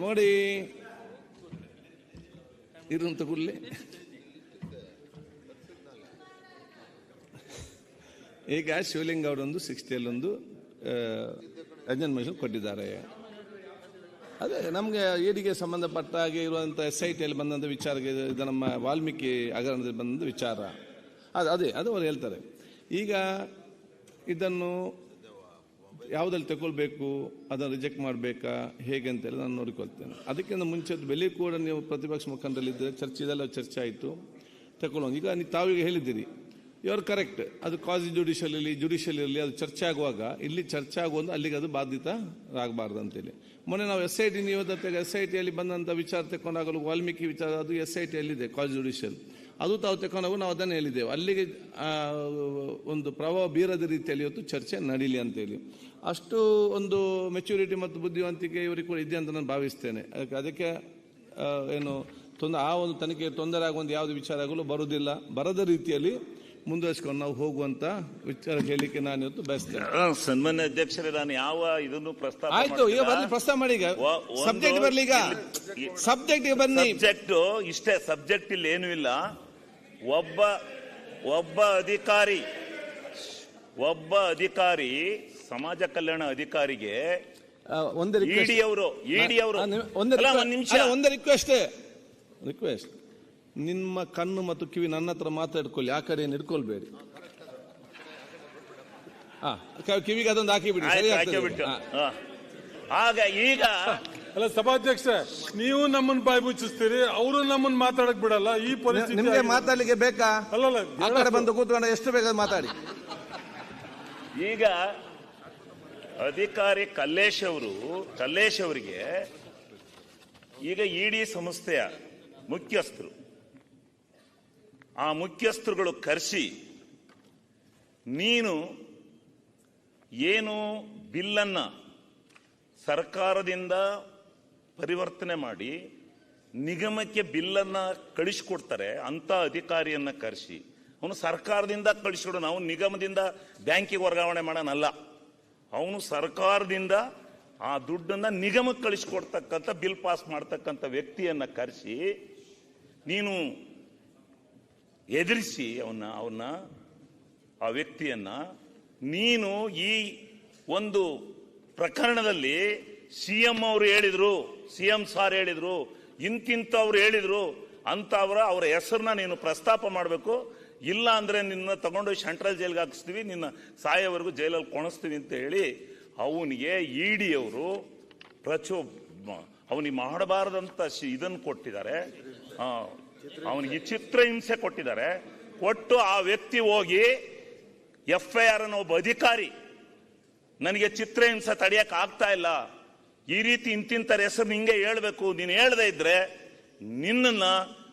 ನೋಡಿ. ಇರುವಂತ ಕೂಡಲೇ. ಈಗ ಶಿವಲಿಂಗ ಅವರೊಂದು, ಸಿಕ್ಸ್ಟಿಯಲ್ಲೊಂದು ರಂಜನ್ ಮಹೇಶ್ ಕೊಟ್ಟಿದ್ದಾರೆ. ಅದೇ, ನಮಗೆ ಏಡಿಗೆ ಸಂಬಂಧಪಟ್ಟ ಹಾಗೆ ಇರುವಂಥ ಎಸ್ ಐ ಟಿಯಲ್ಲಿ ಬಂದಂಥ ವಿಚಾರಕ್ಕೆ ಇದು ನಮ್ಮ ವಾಲ್ಮೀಕಿ ಹಗರಣದಲ್ಲಿ ಬಂದಂಥ ವಿಚಾರ. ಅದು, ಅದೇ, ಅದು ಅವ್ರು ಹೇಳ್ತಾರೆ. ಈಗ ಇದನ್ನು ಯಾವುದಲ್ಲಿ ತಗೊಳ್ಬೇಕು, ಅದನ್ನು ರಿಜೆಕ್ಟ್ ಮಾಡಬೇಕಾ, ಹೇಗೆ ಅಂತೇಳಿ ನಾನು ನೋಡಿಕೊಳ್ತೇನೆ. ಅದಕ್ಕಿಂತ ಮುಂಚೆ ಬೆಲೆ ಕೂಡ ನೀವು ಪ್ರತಿಪಕ್ಷ ಮುಖಂಡರಲ್ಲಿದ್ದರೆ ಚರ್ಚೆದೆಲ್ಲ ಚರ್ಚೆ ಆಯಿತು ತಗೊಳ್ಳೋಣ ಈಗ ನೀವು ತಾವೀಗ ಹೇಳಿದ್ದೀರಿ ಯು ಆರ್ ಕರೆಕ್ಟ್ ಅದು ಕಾಸಿ ಜುಡಿಷಿಯಲ್ ಇರಲಿ ಜುಡಿಷಿಯಲ್ ಇರಲಿ ಅದು ಚರ್ಚೆ ಆಗುವಾಗ, ಇಲ್ಲಿ ಚರ್ಚೆ ಆಗುವಂದು ಅಲ್ಲಿಗೆ ಅದು ಬಾಧಿತರಾಗಬಾರ್ದು ಅಂತೇಳಿ. ಮೊನ್ನೆ ನಾವು ಎಸ್ ಐ ಟಿ ನೀವು ಎಸ್ ಐ ಟಿಯಲ್ಲಿ ಬಂದಂಥ ವಿಚಾರ ತಗೊಂಡಾಗಲು ವಾಲ್ಮೀಕಿ ವಿಚಾರ, ಅದು ಎಸ್ ಐ ಟಿಯಲ್ಲಿದೆ ಕಾಸ್ ಜುಡಿಷಿಯಲ್ ಅದು ತಾವು ತಗೊಂಡಾಗ ನಾವು ಅದನ್ನು ಹೇಳಿದ್ದೇವೆ. ಅಲ್ಲಿಗೆ ಒಂದು ಪ್ರಭಾವ ಬೀರದ ರೀತಿಯಲ್ಲಿ ಇವತ್ತು ಚರ್ಚೆ ನಡೀಲಿ ಅಂತೇಳಿ. ಅಷ್ಟು ಒಂದು ಮೆಚುರಿಟಿ ಮತ್ತು ಬುದ್ಧಿವಂತಿಕೆ ಇವರಿಗೆ ಕೂಡ ಇದೆ ಅಂತ ನಾನು ಭಾವಿಸ್ತೇನೆ. ಅದಕ್ಕೆ ಅದಕ್ಕೆ ಏನು ತೊಂದ ಆ ಒಂದು ತನಿಖೆ ತೊಂದರೆ ಆಗುವಂಥ ಯಾವುದು ವಿಚಾರ ಆಗಲು ಬರೋದಿಲ್ಲ ಬರದ ರೀತಿಯಲ್ಲಿ ಮುಂದುವರಿಸ್ಕೊಂಡು ನಾವು ಹೋಗುವಂತ ವಿಚಾರ ಹೇಳಲಿಕ್ಕೆ ನಾನು ಇವತ್ತು ಬಯಸ್ತೇನೆ. ಸನ್ಮಾನ್ಯ ಅಧ್ಯಕ್ಷರೇ ನಾನು ಯಾವ ಇದನ್ನು ಪ್ರಸ್ತಾವ ಆಯ್ತು ಈಗ ಬರ್ಲಿ ಪ್ರಸ್ತಾವ ಮಾಡಿ ಈಗ. ಸಬ್ಜೆಕ್ಟ್ ಬರ್ಲಿ ಈಗ. ಸಬ್ಜೆಕ್ಟ್ ಬನ್ನಿ. ಸಬ್ಜೆಕ್ಟ್ ಇಷ್ಟೇ ಸಬ್ಜೆಕ್ಟ್ ಇಲ್ಲಿ ಏನೂ ಇಲ್ಲ. ಒಬ್ಬ ಒಬ್ಬ ಅಧಿಕಾರಿ ಒಬ್ಬ ಅಧಿಕಾರಿ ಸಮಾಜ ಕಲ್ಯಾಣ ಅಧಿಕಾರಿಗೆ ಒಂದು. ಇಡಿ ಅವರು ಇಡಿ ಅವರು ಆ, ಒಂದು ಒಂದ್ ನಿಮಿಷ. ಒಂದು ರಿಕ್ವೆಸ್ಟ್ ರಿಕ್ವೆಸ್ಟ್ ನಿಮ್ಮ ಕಣ್ಣು ಮತ್ತು ಕಿವಿ ನನ್ನ ಹತ್ರ ಮಾತಾಡ್ಕೊಳ್ಳಿ ಆ ಕಡೆ ಏನು ಇಟ್ಕೊಳ್ಬೇಡಿ. ಕಿವಿಗೆ ಅದೊಂದು ಹಾಕಿ ಬಿಡಿ. ಆಗ ಈಗ ಅಲ್ಲ ಸಭಾಧ್ಯಕ್ಷ ನೀವು ನಮ್ಮನ್ನ ಬಾಯಿ ಮುಚ್ಚಿಸ್ತೀರಿ ಅವರು ನಮ್ಮನ್ನ ಮಾತಾಡಕ್ ಬಿಡಲ್ಲ. ಈ ಪರಿಸ್ಥಿತಿ ನಿಮಗೆ. ಮಾತಾಡ್ಲಿಕ್ಕೆ ಬೇಕಾ? ಅಲ್ಲ ಅಲ್ಲ ಬಂದು ಕೂತ್ಕೊಂಡು ಎಷ್ಟು ಬೇಕಾದ್ರೆ ಮಾತಾಡಿ. ಈಗ ಅಧಿಕಾರಿ ಕಲ್ಲೇಶ್ ಅವರು, ಕಲ್ಲೇಶ್ ಅವರಿಗೆ ಈಗ ಇಡಿ ಸಂಸ್ಥೆಯ ಮುಖ್ಯಸ್ಥರು, ಆ ಮುಖ್ಯಸ್ಥರುಗಳು ಕರೆಸಿ, ನೀನು ಏನು ಬಿಲ್ಲನ್ನು ಸರ್ಕಾರದಿಂದ ಪರಿವರ್ತನೆ ಮಾಡಿ, ನಿಗಮಕ್ಕೆ ಬಿಲ್ಲನ್ನ ಕಳಿಸ್ಕೊಡ್ತಾರೆ, ಅಂತ ಅಧಿಕಾರಿಯನ್ನು ಕರೆಸಿ, ಅವನು ಸರ್ಕಾರದಿಂದ ಕಳಿಸ್ಕೊಡು, ನಾವು ನಿಗಮದಿಂದ ಬ್ಯಾಂಕಿಗೆ ವರ್ಗಾವಣೆ ಮಾಡೋಣಲ್ಲ. ಅವನು ಸರ್ಕಾರದಿಂದ ಆ ದುಡ್ಡನ್ನ ನಿಗಮಕ್ಕೆ ಕಳಿಸ್ಕೊಡ್ತಕ್ಕಂಥ, ಬಿಲ್ ಪಾಸ್ ಮಾಡ್ತಕ್ಕಂಥ ವ್ಯಕ್ತಿಯನ್ನ ಕರೆಸಿ, ನೀನು ಎದುರಿಸಿ ಅವನ್ನ ಅವನ್ನ ಆ ವ್ಯಕ್ತಿಯನ್ನ, ನೀನು ಈ ಒಂದು ಪ್ರಕರಣದಲ್ಲಿ ಸಿ ಎಂ ಅವರು ಹೇಳಿದ್ರು, ಸಿ ಎಂ ಸಾರ್ ಹೇಳಿದ್ರು ಇಂತಿಂತವ್ರು ಹೇಳಿದ್ರು ಅಂತ ಅವರ ಅವರ ಹೆಸರನ್ನ ನೀನು ಪ್ರಸ್ತಾಪ ಮಾಡಬೇಕು ಇಲ್ಲ ಅಂದರೆ ನಿನ್ನ ತಗೊಂಡು ಸೆಂಟ್ರಲ್ ಜೈಲ್ಗೆ ಹಾಕಿಸ್ತೀವಿ, ನಿನ್ನ ಸಾಯೋವರೆಗೂ ಜೈಲಲ್ಲಿ ಕೊಣಿಸ್ತೀವಿ ಅಂತ ಹೇಳಿ ಅವನಿಗೆ ಇಡಿ ಅವರು ಪ್ರಚೋ ಅವನಿಗೆ ಮಾಡಬಾರ್ದಂತ ಇದನ್ನು ಕೊಟ್ಟಿದ್ದಾರೆ. ಅವನಿಗೆ ಚಿತ್ರ ಹಿಂಸೆ ಕೊಟ್ಟಿದ್ದಾರೆ. ಕೊಟ್ಟು ಆ ವ್ಯಕ್ತಿ ಹೋಗಿ ಎಫ್ ಐ ಆರ್ ಅನ್ನೋ ಒಬ್ಬ ಅಧಿಕಾರಿ, ನನಗೆ ಚಿತ್ರ ಹಿಂಸೆ ತಡೆಯಕ್ಕೆ ಆಗ್ತಾ ಇಲ್ಲ. ಈ ರೀತಿ ಇಂತಿಂತರ ಹೆಸರು ಹಿಂಗೆ ಹೇಳ್ಬೇಕು. ನೀನು ಹೇಳದೆ ಇದ್ರೆ ನಿನ್ನನ್ನ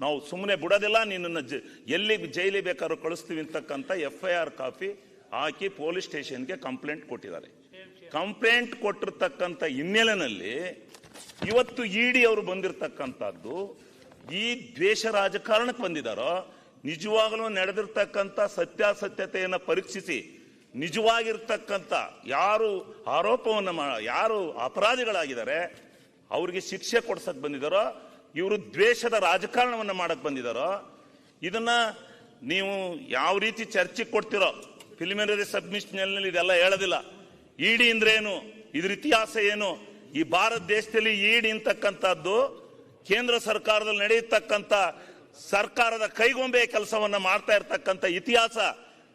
ನಾವು ಸುಮ್ಮನೆ ಬಿಡೋದಿಲ್ಲ, ನಿನ್ನನ್ನು ಜ- ಎಲ್ಲಿ ಜೈಲಿ ಬೇಕಾದ್ರೂ ಕಳಿಸ್ತೀವಿ ಅಂತಕ್ಕಂಥ ಎಫ್ ಐ ಆರ್ ಕಾಪಿ ಹಾಕಿ ಪೊಲೀಸ್ ಸ್ಟೇಷನ್ಗೆ ಕಂಪ್ಲೇಂಟ್ ಕೊಟ್ಟಿದ್ದಾರೆ. ಕಂಪ್ಲೇಂಟ್ ಕೊಟ್ಟಿರ್ತಕ್ಕಂಥ ಹಿನ್ನೆಲೆಯಲ್ಲಿ ಇವತ್ತು ಇಡಿ ಅವರು ಬಂದಿರತಕ್ಕಂಥದ್ದು ಈ ದ್ವೇಷ ರಾಜಕಾರಣಕ್ಕೆ ಬಂದಿದ್ದಾರೋ, ನಿಜವಾಗಲೂ ನಡೆದಿರ್ತಕ್ಕಂಥ ಸತ್ಯಾಸತ್ಯತೆಯನ್ನು ಪರೀಕ್ಷಿಸಿ, ನಿಜವಾಗಿರ್ತಕ್ಕಂಥ ಯಾರು ಆರೋಪವನ್ನು ಯಾರು ಅಪರಾಧಿಗಳಾಗಿದ್ದಾರೆ, ಅವರಿಗೆ ಶಿಕ್ಷೆ ಕೊಡ್ಸಕ್ಕೆ ಬಂದಿದ್ದಾರೋ ಇವರು ದ್ವೇಷದ ರಾಜಕಾರಣವನ್ನು ಮಾಡಕ್ ಬಂದಿದ್ದಾರೋ ಇದನ್ನ ನೀವು ಯಾವ ರೀತಿ ಚರ್ಚೆಗೆ ಕೊಡ್ತಿರೋ ಪ್ರಿಲಿಮಿನರಿ ಸಬ್ಮಿಷನ್ ಇದೆಲ್ಲ ಹೇಳೋದಿಲ್ಲ. ಇಡಿ ಅಂದ್ರೆ ಏನು? ಇದ್ರ ಇತಿಹಾಸ ಏನು? ಈ ಭಾರತ ದೇಶದಲ್ಲಿ ಇಡಿ ಅಂತಕ್ಕಂಥದ್ದು ಕೇಂದ್ರ ಸರ್ಕಾರದಲ್ಲಿ ನಡೆಯತಕ್ಕಂಥ ಸರ್ಕಾರದ ಕೈಗೊಂಬೆ ಕೆಲಸವನ್ನ ಮಾಡ್ತಾ ಇರತಕ್ಕಂಥ ಇತಿಹಾಸ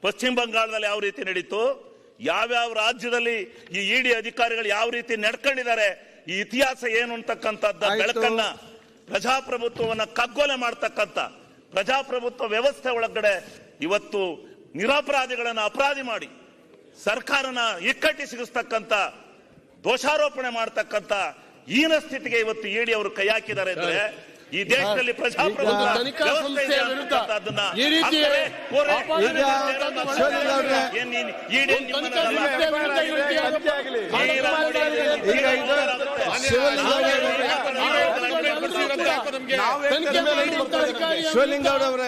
ಪಶ್ಚಿಮ ಬಂಗಾಳದಲ್ಲಿ ಯಾವ ರೀತಿ ನಡೀತು? ಯಾವ್ಯಾವ ರಾಜ್ಯದಲ್ಲಿ ಈ ಇಡಿ ಅಧಿಕಾರಿಗಳು ಯಾವ ರೀತಿ ನಡ್ಕೊಂಡಿದ್ದಾರೆ? ಈ ಇತಿಹಾಸ ಏನು ಅಂತಕ್ಕಂಥದ್ದು ಬೆಳಕನ್ನ ಪ್ರಜಾಪ್ರಭುತ್ವವನ್ನ ಕಗ್ಗೊಲೆ ಮಾಡ್ತಕ್ಕಂಥ ಪ್ರಜಾಪ್ರಭುತ್ವ ವ್ಯವಸ್ಥೆ ಒಳಗಡೆ ಇವತ್ತು ನಿರಪರಾಧಿಗಳನ್ನು ಅಪರಾಧಿ ಮಾಡಿ ಸರ್ಕಾರನ ಇಕ್ಕಟ್ಟಿ ಸಿಗಿಸ್ತಕ್ಕಂಥ ದೋಷಾರೋಪಣೆ ಮಾಡ್ತಕ್ಕಂಥ ಹೀನ ಸ್ಥಿತಿಗೆ ಇವತ್ತು ಇಡಿ ಅವರು ಕೈ ಹಾಕಿದ್ದಾರೆ ಅಂದ್ರೆ ಈ ದೇಶದಲ್ಲಿ ಪ್ರಜಾಪ್ರಭುತ್ವ ವ್ಯವಸ್ಥೆ ಶಿವಲಿಂಗ ಅವರೇ.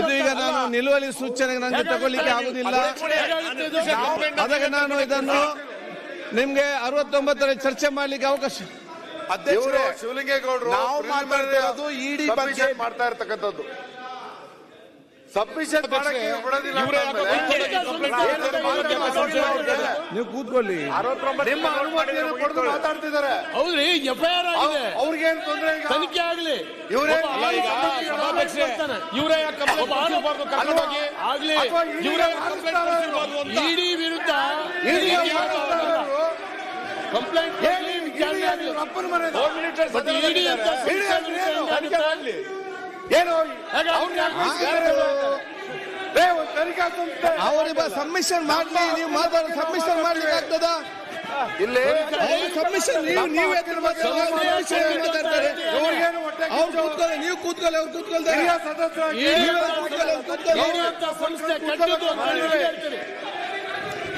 ಇದು ಈಗ ನಾನು ನಿಲುವಳಿ ಸೂಚನೆ ನನಗೆ ತಗೊಳ್ಳಿಕ್ಕೆ ಆಗುದಿಲ್ಲ. ಅದಕ್ಕೆ ನಾನು ಇದನ್ನು ನಿಮ್ಗೆ ಅರವತ್ತೊಂಬತ್ತರ ಚರ್ಚೆ ಮಾಡ್ಲಿಕ್ಕೆ ಅವಕಾಶ ಶಿವಲಿಂಗೇಗೌಡರು ನಾವು ಮಾತಾಡ್ತಾ ಇರೋದು ಇಡಿ ಬಗ್ಗೆ ಮಾಡ್ತಾ ಇರ್ತಕ್ಕಂಥದ್ದು. ಸಬ್ಮಿಷನ್ ನೀವು ಕೂತ್ಕೊಳ್ಳಿ ನಿಮ್ಮ ಅನುಮತಿಯನ್ನು ಪಡೆದು ಮಾತಾಡ್ತಿದ್ದಾರೆ ಹೌದ್ರಿ ಎಫ್ಐಆರ್ ಆಗಿದೆ ಅವ್ರಿಗೇನ್ ತೊಂದ್ರೆ ತನಿಖೆ ಆಗ್ಲಿ ಇವ್ರೇ. ಇವರೇ ಆಗ್ಲಿ ಇವರೇ ಇಡಿ ಕಂಪ್ಲೇಂಟ್ ಕೊಡ್ಸಿರ್ಬಾರ್ದು ಅಂತ ಇಡಿ ವಿರುದ್ಧ ಕಂಪ್ಲೇಂಟ್ ಹೇಳಿ ಅಪ್ಪನ ಮನೆ ಬಟ್ ಇಡಿ ಅಂತ ಏನು? ತನಿಖೆ ಸಂಸ್ಥೆ ಅವರಿಬ್ಬ ಸಬ್ಮಿಷನ್ ಮಾಡ್ಲಿ ನೀವು ಮಾತಾಡ ಸಬ್ಮಿಷನ್ ಮಾಡ್ಲಿಕ್ಕೆ ಆಗ್ತದ? ಇಲ್ಲಿ ಸಬ್ಮಿಷನ್ ನೀವು ನೀವೇ ಮಾತಾಡ್ತಾರೆ ಅವ್ರು ಕೂತ್ಕೊಳ್ಳಿ ನೀವು ಕೂತ್ಕೊಳ್ಳಿ ಅವ್ರು ಕೂತ್ಕೊಳ್ತಾರೆ. ಸಂಸ್ಥೆ ಕೆಟ್ಟದ್ದು ಅಂತ ಹೇಳಿ ಹೇಳ್ತೀರಿ.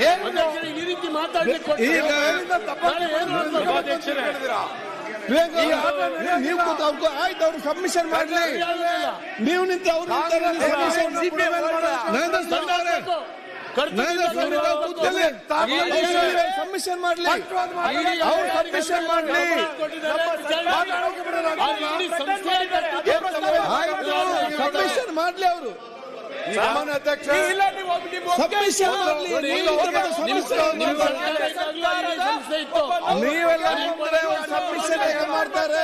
ಏನು ಈ ರೀತಿ ಮಾತಾಡ್ಲಿಕ್ಕೆ ನೀವು ಕೂತು ಅವ್ರು ಆಯ್ತು ಅವ್ರು ಸಬ್ಮಿಷನ್ ಮಾಡ್ಲಿ. ನೀವು ನಿಂತು ಅವ್ರು ಸಬ್ಮಿಷನ್ ಮಾಡ್ಲಿ. ಅವ್ರು ಸಬ್ಮಿಷನ್ ಮಾಡ್ಲಿ. ಸಬ್ಮಿಷನ್ ಮಾಡ್ಲಿ. ಅವರು ಸಾಮಾನ್ಯ ಅಧ್ಯಕ್ಷ ನೀವೆಲ್ಲ ಸಬ್ಮಿಷನ್ ಹೇಗೆ ಮಾಡ್ತಾರೆ?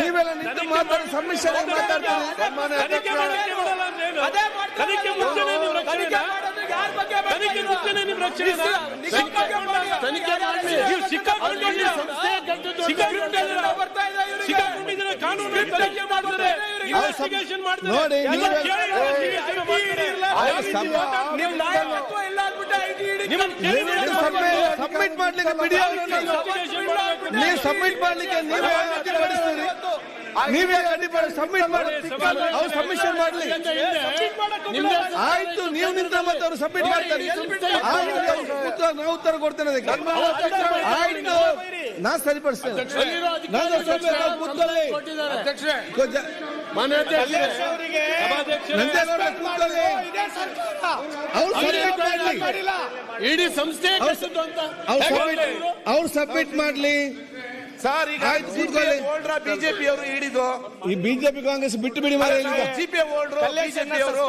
ನೀವೆಲ್ಲ ನಿಂತು ಮಾತಾಡಿ ಸಬ್ಮಿಷನ್ ಹೇಗೆ ಮಾತಾಡ್ತಾರೆ. ತನಿಖೆ ಮುಂಚೆನೇ? ತನಿಖೆ ಮಾಡಿ ನೀವು ಸಿಕ್ಕಾಕೊಂಡಿದ್ದೀರಾ? ಸಿಕ್ಕಾಕೊಂಡಿದ್ದೀರಾ? ಕಾನೂನು ತನಿಖೆ ಮಾಡ್ತಾರೆ ಇನ್ವೆಸ್ಟಿಗೇಷನ್ ಮಾಡ್ತಾರೆ ನೋಡಿ, ಎಲ್ಲ ನೀವೇ- ಕೇಳಿ investigation ಮಾಡ್ತಾರೆ. ಆಯ್ತು, ಸಮ- ನೀವು ನ್ಯಾಯ ನಿಮ್ಮನ್ನ ಕೇಳಿ ಸಬ್ಮಿಟ್ ಮಾಡ್ಲಿಕ್ಕೆ ಬಿಡಿ ಅವ್ರನ್ನ. ನೀವು ಸಬ್ಮಿಟ್ ಮಾಡ್ಲಿಕ್ಕೆ ನೀವೇ ಅಡ್ಡಿಪಡಿಸ್ತೀರಿ ನೀವೇ ಅಡ್ಡಿಪಡಿ ಸಬ್ಮಿಟ್ ಮಾಡಿ ಅವ್ರು ಸಬ್ಮಿಷನ್ ಮಾಡ್ಲಿ ಆಯ್ತು ನೀವು ನಿಂತ ಮತ್ತೆ ಅವ್ರು ಸಬ್ಮಿಟ್ ಮಾಡ್ತಾರೆ ಆಯ್ತು, ಉತ್ತರ ನಾವು ಉತ್ತರ ಕೊಡ್ತೇನೆ ಅದಕ್ಕೆ ಆಯ್ತು ನಾ ಸರಿಪಡಿಸ್ತೇನೆ ನಾನು ಕೂತ್ಕೊಳ್ಳಿ ಅಧ್ಯಕ್ಷರೇ ಇಡೀ ಸಂಸ್ಥೆ ಅವ್ರು ಸಬ್ಮಿಟ್ ಮಾಡ್ಲಿ. ಸರ್ ಈಗ ಬಿಜೆಪಿ ಅವರು ಹಿಡಿದು ಈ ಬಿಜೆಪಿ ಕಾಂಗ್ರೆಸ್ ಬಿಟ್ಟು ಬಿಡಿ ಮಾಡಿ ಬಿಜೆಪಿ ಅವರು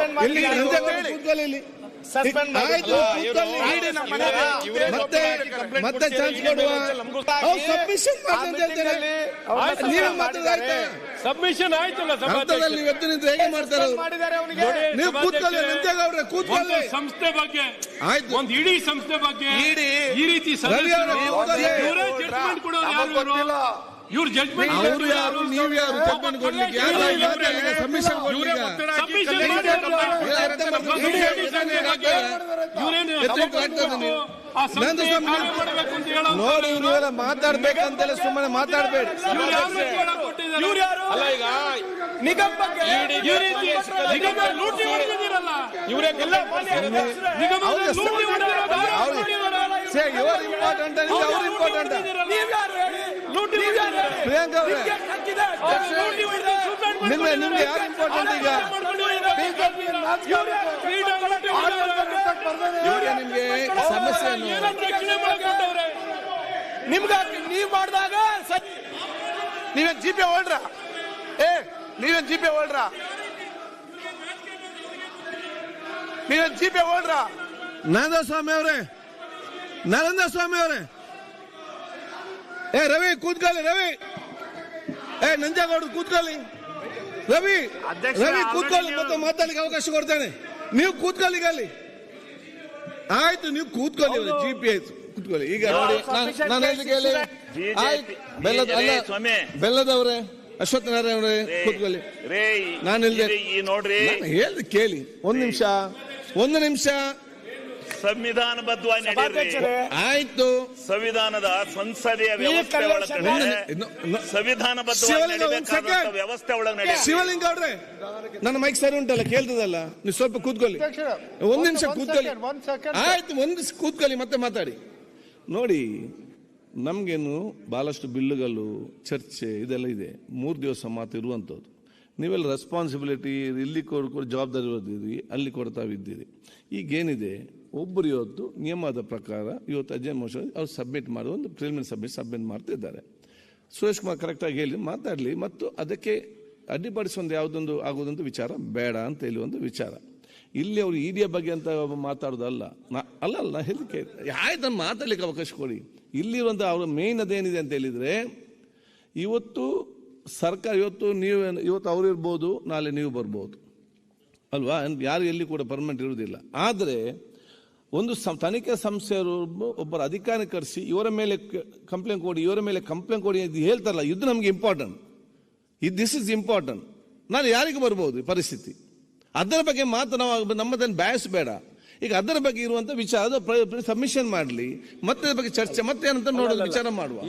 ಆಯ್ತು ಮತ್ತೆ ಮತ್ತೆ ಚಾನ್ಸ್ ಕೊಡುವ ಸಬ್ಮಿಷನ್ ನೀವೇ ಮಾತಾಡಾಯ್ತಾ ಸಬ್ಮಿಷನ್ ಆಯ್ತಲ್ಲ ಅರ್ಥದಲ್ಲಿ ಸಭಾಧ್ಯಕ್ಷ ನಿಂತು ಹೇಗೆ ಮಾಡ್ತಾರೆ ನೀವು ಕೂತ್ಕೊಳ್ಳಿ ಒಂದು ಕೂತ್ಕೊಳ್ಳಿ. ಸಂಸ್ಥೆ ಬಗ್ಗೆ ಆಯ್ತು. ಒಂದು ಇಡೀ ಸಂಸ್ಥೆ ಬಗ್ಗೆ ಇಡೀ ಈ ರೀತಿ ಕೂತ್ಕೊಳ್ಳಿ. ಇವರೇ ಜಡ್ಜ್ಮೆಂಟ್ ಯಾರು? ಇವ್ರು ಅವರು ಯಾರು ನೀವು ಯಾರು ಜಡ್ಜ್ಮೆಂಟ್ ಕೊಡ್ಲಿಕ್ಕೆ? ಯಾರು ಸಬ್ಮಿಷನ್ ಇವರೇ ಒತ್ತಡ ಹಾಕಿ. ಇವ್ರೇನು ಆ ಸಂಸ್ಥೆ ಕಾರ್ಯ ಮಾಡಬೇಕು ಅಂತ ಹೇಳೋರು. ನೋಡಿ ನೀವೆಲ್ಲ ಮಾತಾಡ್ಬೇಕಂತೆಲ್ಲ ಸುಮ್ಮನೆ ಮಾತಾಡ್ಬೇಡಿ. ಇವ್ರು ಯಾರು ಕೊಟ್ಟಿದ್ದಾರೆ? ಅಲ್ಲ ಈಗ ಈ ರೀತಿ ನಿಗಮ ಲೂಟಿ ಹೊಡೆದಿದ್ದೀರಲ್ಲ. ಇವರೇ ನಿಗಮ ಅವ್ರು ಲೂಟಿ ಹೊಡೆದಿರೋದು ಯಾರು ಅವ್ರು- ಸೇ ಇವರು ಇಂಪಾರ್ಟೆಂಟ್ ಅವ್ರು ಇಂಪಾರ್ಟೆಂಟ್ ಲೂಟಿ ಹೊಡೆದಿದ್ದಾರೆ. ಪ್ರಿಯಾಂಕಾ ಅವರೇ. ನಿಮ್ಗೆ ನಿಮ್ಗೆ ಯಾರು ಇಂಪಾರ್ಟೆಂಟ್ ಈಗ? ನಿಮ್ಗೆ ಸಮಸ್ಯೆಯನ್ನು ನಿಮ್ಗೆ ನೀವ್ ಮಾಡಿದಾಗ ನೀವೇನ್ ಜಿ ಪಿ ಓಲ್ಡ್ರ ಏ ನೀವೇನ್ ಜಿ ಪಿ ನೀವು ನೀವೇನ್ ಜಿ ಪಿ ನರೇಂದ್ರ ಸ್ವಾಮಿ ಅವರೇ ನರೇಂದ್ರ ಸ್ವಾಮಿ ಅವರೇ. ಏ ರವಿ ಕೂತ್ಕೊಳ್ಳಿ ರವಿ. ಏ ನಂಜೇಗೌಡ ಕೂತ್ಕೊಳ್ಳಿ. ರವಿ ರವಿ ಕೂತ್ಕೊಳ್ಳಿ ಮತ್ತೆ ಮಾತಾಡಲಿಕ್ಕೆ ಅವಕಾಶ ಕೊಡ್ತೇನೆ. ನೀವು ಕೂತ್ಕೊಳ್ಳಿ ಅಲ್ಲಿ. ಆಯ್ತು ನೀವು ಕೂತ್ಕೊಳ್ಳಿ ಜಿ ಪಿ ಆಯ್ತು ಕೂತ್ಕೊಳ್ಳಿ. ಈಗ ನೋಡಿ ನಾನು ಹೇಳಿ ಕೇಳಿ. ಆಯ್ತು ಬೆಲ್ಲದ ಅಲ್ಲ ಸ್ವಾಮಿ. ಬೆಲ್ಲದವ್ರೆ ಅಶ್ವತ್ಥ ನಾರಾಯಣ ಅವರೇ ಕೂತ್ಕೊಳ್ಳಿ. ನಾನು ಹೇಳಿದೆ ನೋಡ್ರಿ. ಹೇಳ್ದೆ ಕೇಳಿ. ಒಂದು ನಿಮಿಷ. ಒಂದು ನಿಮಿಷ. ಸಂವಿಧಾನಬದ್ಧವಾಗಿ ನಡೆಯಿರಿ ಆಯ್ತು. ಸಂವಿಧಾನದ ಸಂಸದೀಯ ವ್ಯವಸ್ಥೆ ಒಳಗಡೆ ಇನ್ನು- ಸಂವಿಧಾನಬದ್ಧವಾಗಿ. ವ್ಯವಸ್ಥೆ ಒಳಗೆ ನಡೆಯಿರಿ ಶಿವಲಿಂಗ ಅವ್ರೆ ನನ್ನ ಮೈಕ್ ಸರಿ ಉಂಟಲ್ಲ ಕೇಳ್ತದಲ್ಲ? ನೀವು ಸ್ವಲ್ಪ ಕೂತ್ಕೊಳ್ಳಿ. ಒಂದ್ ನಿಮಿಷ ಕೂತ್ಕೊಳ್ಳಿ. ಆಯ್ತು ಒಂದ್ ನಿಮಿಷ ಕೂತ್ಕೊಳ್ಳಿ ಮತ್ತೆ ಮಾತಾಡಿ. ನೋಡಿ ನಮ್ಗೇನು ಬಹಳಷ್ಟು ಬಿಲ್ಲುಗಳು ಚರ್ಚೆ ಇದೆಲ್ಲ ಇದೆ. ಮೂರು ದಿವಸ ಮಾತು ಇರುವಂಥದ್ದು. ನೀವೆಲ್ಲ ರೆಸ್ಪಾನ್ಸಿಬಿಲಿಟಿ ಇಲ್ಲಿ ಕೊಡ್ಕೊಂಡು ಕೊಡ್ ಜವಾಬ್ದಾರಿ ಅಲ್ಲಿ ಅಲ್ಲಿ ಕೊಡ್ತಾವಿದ್ದೀರಿ ಈಗೇನಿದೆ? ಒಬ್ಬರು ಇವತ್ತು ನಿಯಮದ ಪ್ರಕಾರ ಇವತ್ತು ಅಜಯ್ ಮೋಶನ್ ಅವ್ರು ಸಬ್ಮಿಟ್ ಮಾಡುವ ಒಂದು ಪ್ರಿಲಿಮಿನರಿ ಸಬ್ಮಿಟ್ ಸಬ್ಮಿಟ್ ಮಾಡ್ತಿದ್ದಾರೆ ಸುರೇಶ್ ಕುಮಾರ್ ಕರೆಕ್ಟಾಗಿ ಹೇಳಿ, ಮಾತಾಡಲಿ, ಮತ್ತು ಅದಕ್ಕೆ ಅಡ್ಡಿಪಡಿಸುವಂಥ ಯಾವುದೊಂದು ಆಗೋದೊಂದು ವಿಚಾರ ಬೇಡ ಅಂತ ಹೇಳಿ ಒಂದು ವಿಚಾರ. ಇಲ್ಲಿ ಅವರು ಇಡಿಯ ಬಗ್ಗೆ ಅಂತ ಮಾತಾಡೋದಲ್ಲ, ನಾ- ಅಲ್ಲ ಅಲ್ಲ ಹೇಳಿಕೆ ಆಯ್ತು ಮಾತಾಡ್ಲಿಕ್ಕೆ ಅವಕಾಶ ಕೊಡಿ. ಇಲ್ಲಿರುವಂಥ ಅವರ ಮೇಯ್ನ್ ಅದೇನಿದೆ ಅಂತ ಹೇಳಿದರೆ, ಇವತ್ತು ಸರ್ಕಾರ, ಇವತ್ತು ನೀವು, ಇವತ್ತು ಅವ್ರು ಇರ್ಬೋದು, ನಾಳೆ ನೀವು ಬರ್ಬೋದು. ಅಲ್ವಾ? ಯಾರು ಎಲ್ಲಿ ಕೂಡ ಪರ್ಮನೆಂಟ್ ಇರುವುದಿಲ್ಲ. ಆದರೆ ಒಂದು ತನಿಖೆ ಸಂಸ್ಥೆಯವರು ಒಬ್ಬರ ಅಧಿಕಾರಿ ಕರೆಸಿ ಇವರ ಮೇಲೆ ಕಂಪ್ಲೇಂಟ್ ಕೊಡಿ ಇವರ ಮೇಲೆ ಕಂಪ್ಲೇಂಟ್ ಕೊಡಿ ಅಂತ ಹೇಳ್ತಾರಲ್ಲ ಇದು ನಮಗೆ ಇಂಪಾರ್ಟೆಂಟ್ ಇದು ದಿಸ್ ಇಸ್ ಇಂಪಾರ್ಟೆಂಟ್ ನಾನು ಯಾರಿಗೆ ಬರ್ಬೋದು ಈ ಪರಿಸ್ಥಿತಿ? ಅದರ ಬಗ್ಗೆ ಮಾತ್ರ ನಾವು ನಮ್ಮದನ್ನು ಬಯಸಬೇಡ. ಬೇಡ ಈಗ ಅದರ ಬಗ್ಗೆ ಇರುವಂತ ವಿಚಾರ ಸಬ್ಮಿಷನ್ ಮಾಡಲಿ ಮತ್ತೆ ಬಗ್ಗೆ ಚರ್ಚೆ ಮತ್ತೆ ಏನಂತ ನೋಡೋದು ವಿಚಾರ ಮಾಡುವ.